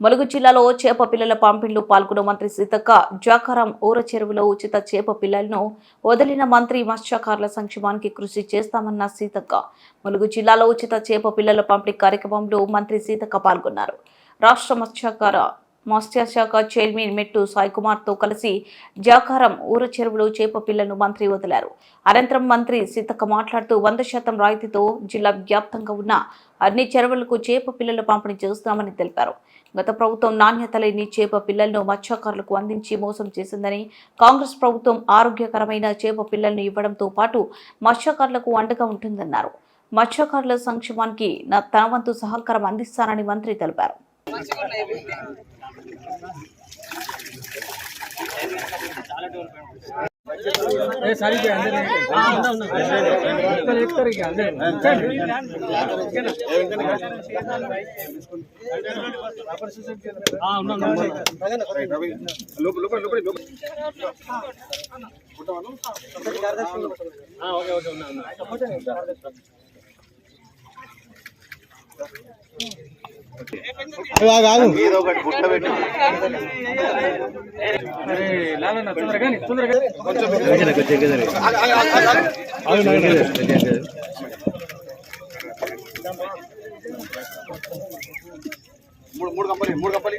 ములుగు జిల్లాలో చేప పిల్లల పంపిణీలో పాల్గొన్న మంత్రి సీతక్క జాకారం ఊర చెరువులో ఉచిత చేప పిల్లలను వదిలిన మంత్రి మత్స్యకారుల సంక్షేమానికి కృషి చేస్తామన్న సీతక్క. ములుగు జిల్లాలో ఉచిత చేప పిల్లల పంపిణీ కార్యక్రమంలో మంత్రి సీతక్క పాల్గొన్నారు. రాష్ట్ర మత్స్యకార మత్స్యశాఖ చైర్మన్ మెట్టు సాయికుమార్తో కలిసి జాకారం ఊర చెరువులో చేప పిల్లను మంత్రి వదిలారు. అనంతరం మంత్రి సీతక్క మాట్లాడుతూ వంద శాతం రాయితీతో జిల్లా వ్యాప్తంగా ఉన్న అన్ని చెరువులకు చేప పిల్లలు పంపిణీ చేస్తామని తెలిపారు. గత ప్రభుత్వం నాణ్యత లేని చేప పిల్లలను మత్స్యకారులకు అందించి మోసం చేసిందని కాంగ్రెస్ ప్రభుత్వం ఆరోగ్యకరమైన చేప పిల్లలను ఇవ్వడంతో పాటు మత్స్యకారులకు అండగా ఉంటుందన్నారు. మత్స్యకారుల సంక్షేమానికి తన వంతు సహకారం అందిస్తానని మంత్రి తెలిపారు. ఏదో ఒకటి గుట్ట మూడు మూడు కంపలి మూడు కంపలి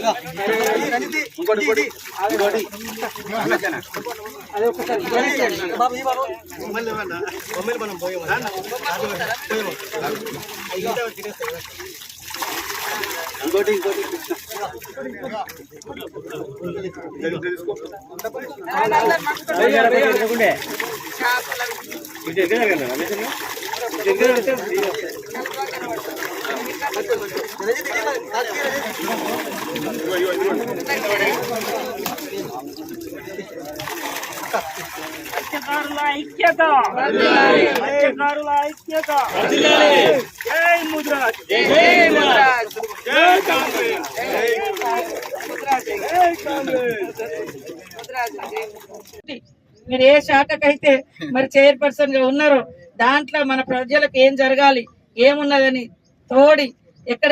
ఇంకోటి ఇంకోటి ఇంకోటి. ఇంకోటి ఇంకోటి ఇంకోటి తీసుకో మత్స్యకారుల ఐక్యత. మత్స్యకారుల ఐక్యత. జై ముద్రాజ్. జై ముద్రాజ్. జై కాంగ్రెస్ జై కాంగ్రెస్ మీరు ఏ శాఖకైతే మరి చైర్పర్సన్గా ఉన్నారో దాంట్లో మన ప్రజలకు ఏం జరగాలి ఏమున్నదని తోడి